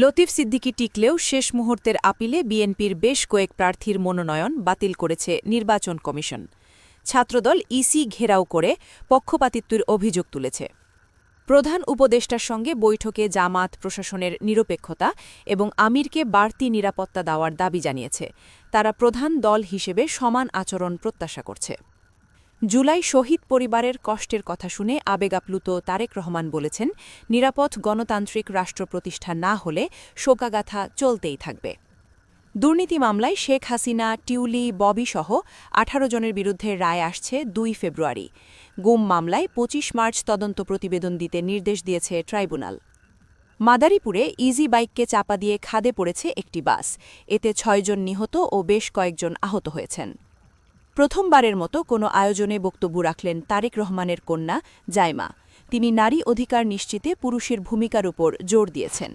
লতিফ সিদ্দিকী টিকলেও শেষ মুহূর্তের আপিলে বিএনপির বেশ কয়েক প্রার্থীর মনোনয়ন বাতিল করেছে নির্বাচন কমিশন। ছাত্রদল ইসি ঘেরাও করে পক্ষপাতিত্বের অভিযোগ তুলেছে। প্রধান উপদেষ্টার সঙ্গে বৈঠকে জামাত প্রশাসনের নিরপেক্ষতা এবং আমিরকে বাড়তি নিরাপত্তা দেওয়ার দাবি জানিয়েছে। তারা প্রধান দল হিসেবে সমান আচরণ প্রত্যাশা করছে। জুলাই শহীদ পরিবারের কষ্টের কথা শুনে আবেগাপ্লুত তারেক রহমান বলেছেন, নিরাপদ গণতান্ত্রিক রাষ্ট্র প্রতিষ্ঠা না হলে শোকাগাথা চলতেই থাকবে। দুর্নীতি মামলায় শেখ হাসিনা, টিউলি, ববি সহ আঠারো জনের বিরুদ্ধে রায় আসছে দুই ফেব্রুয়ারি। গুম মামলায় ২৫ মার্চ তদন্ত প্রতিবেদন দিতে নির্দেশ দিয়েছে ট্রাইব্যুনাল। মাদারীপুরে ইজি বাইককে চাপা দিয়ে খাদে পড়েছে একটি বাস। এতে ছয়জন নিহত ও বেশ কয়েকজন আহত হয়েছেন। প্রথমবারের মতো কোনো আয়োজনে বক্তব্য রাখলেন তারেক রহমানের কন্যা জাইমা। তিনি নারী অধিকার নিশ্চিতে পুরুষের ভূমিকার উপর জোর দিয়েছেন।